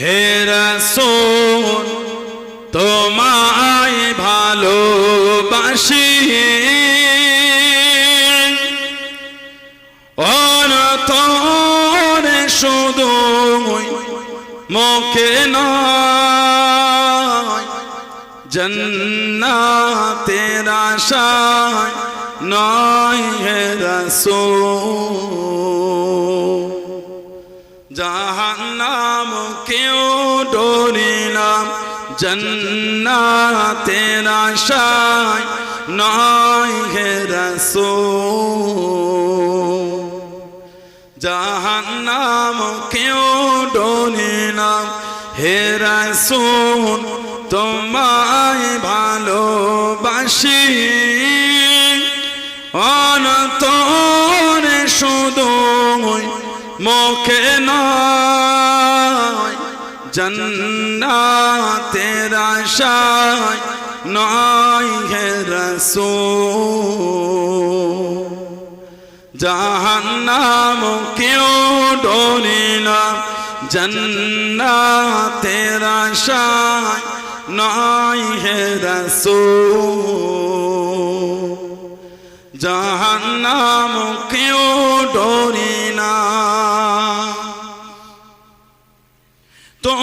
হে রসুল তোমায় ভালোবাসি। অনতরে শুধু মুখে নয় জন্নাতের আশায় নয় হে রসুল। ডরিলাম জন্নাতের আশায় নয় হে রসুল। জাহান্নাম কেউ ডরিলাম হে রসুল, তোমায় ভালোবাসি। অনতরে শুধু মুখে নয় জন্নাতের আশায় নয় হে রসুল। জাহান্নাম কেউ ডরিলাম জন্নাতের আশায় নয় হে রসুল। জাহান্নাম কেউ ডরি না।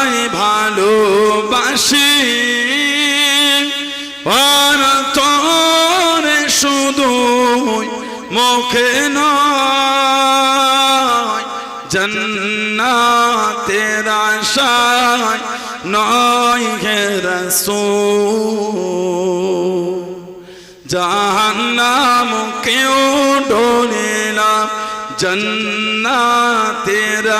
তোমায় ভালোবাসি। আর তোরে শুধু মুখে নয়, জন্নাতের আশায় নয় হে রসুল। জাহান্নাম কেউ ডরিলাম জন্নাতের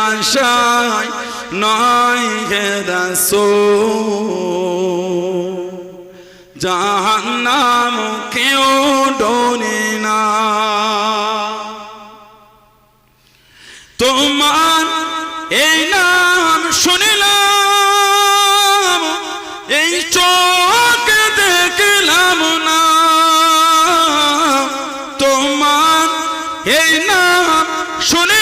আশায় নয় হে রসুল, জাহান্নাম কেউ ডরে না। তোমার এই নাম শুনিলাম, এই চোখ দেখলাম না। তোমার এই নাম শুনিলাম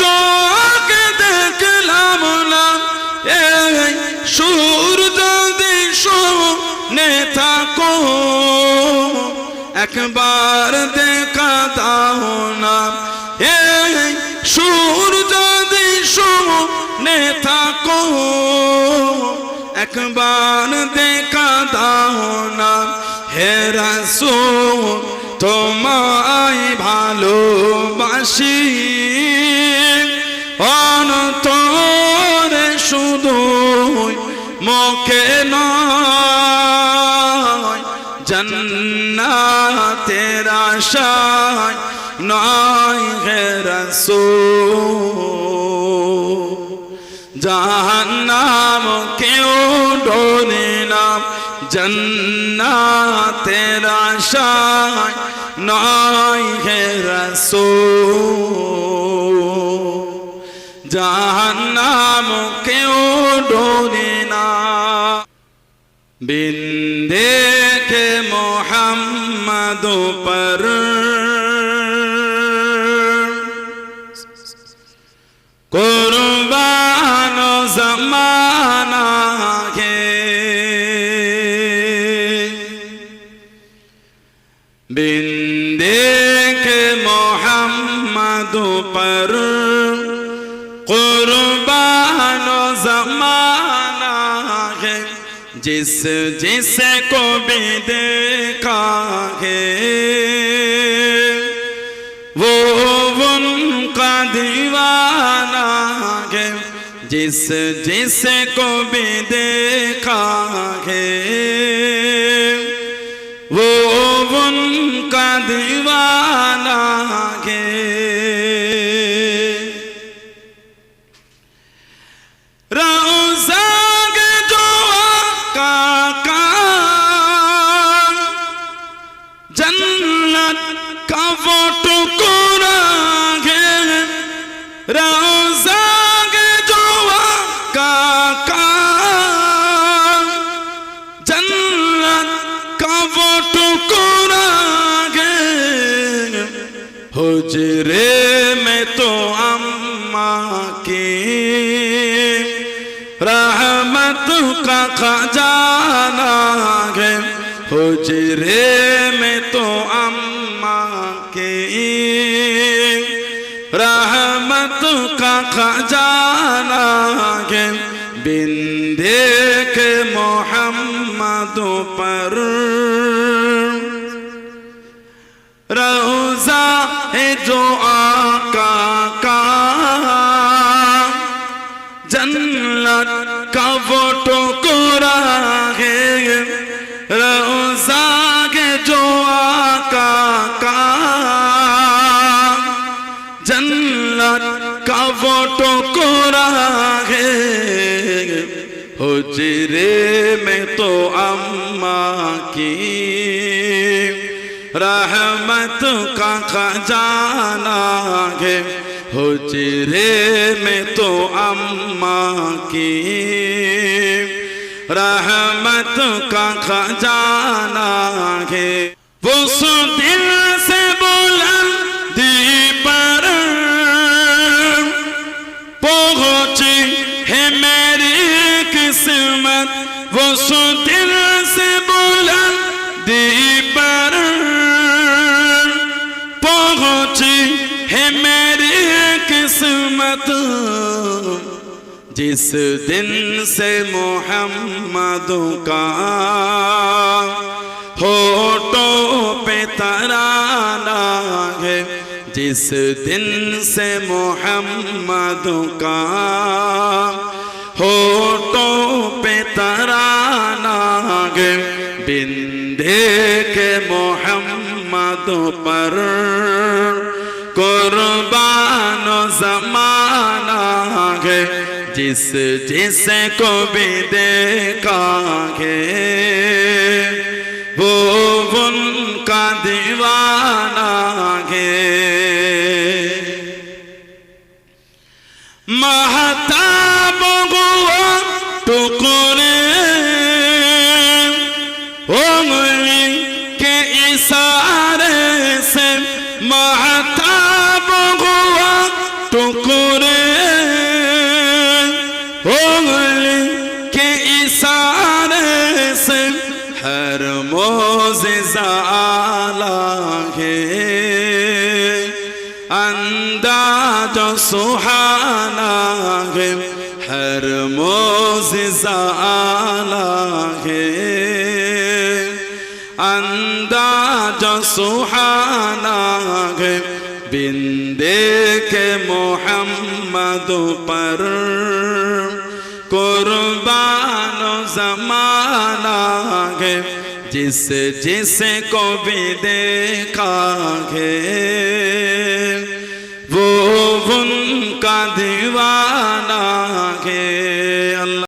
চোখ দেখলাম না, এই সুর যদি শুনে থাকো। একবার দেখা দাও না, এই সুর যদি শুনে থাকো। একবার দেখা দাও না, হে রাসূল, তোমায় ভালোবাসি। জন্নাতের আশায় নয় হে রসুল। জাহান্নাম কেউ ডরিলাম জন্নাতের আশায় নয় হে রসুল। জাহান্নাম কেউ ডরে না। বিন্দে मोहम्मद पर कुर्बान जमाना है बिंदे के मोहम्मद पर जिस जिस को भी देखा है वो उनका दीवाना जिस जिसको भी देखा है वो उनका दीवाना হজরে মে তো আম্মাকে রহমত কা খাজানা গে। হজরে মে তো আম্মাকে রহমত কা খাজানা গে। বিন দেখ মোহাম্মদ পর का वो टुकड़ा है। रोजा के जो आका का। जन्नत का वो टुकड़ा है। हुजरे में तो अम्मा की रहमत का खजाना है। हुजरे में तो अम्मा की रहमत का खजाना है। वो सो दिल से बुलंदी पर पहुँची है मेरी किस्मत। वो दिल से बुलंदी पर पहुँची है मेरी किस्मत जिस दिन से मोहम्मद का होठों पे तराना है जिस दिन से मोहम्मद का होठों पे तराना है बिंदे के मोहम्मद पर कुर्बान जमाना है जिस जिस को भी देखा है वो उनका दीवाना सुहाना है हर मोजिजा आला है अंदाज सुहाना है बिंदे के मोहम्मद पर कुर्बान जमाना है जिस जिस को भी देखा है वो उनका કાંધેવા નાખે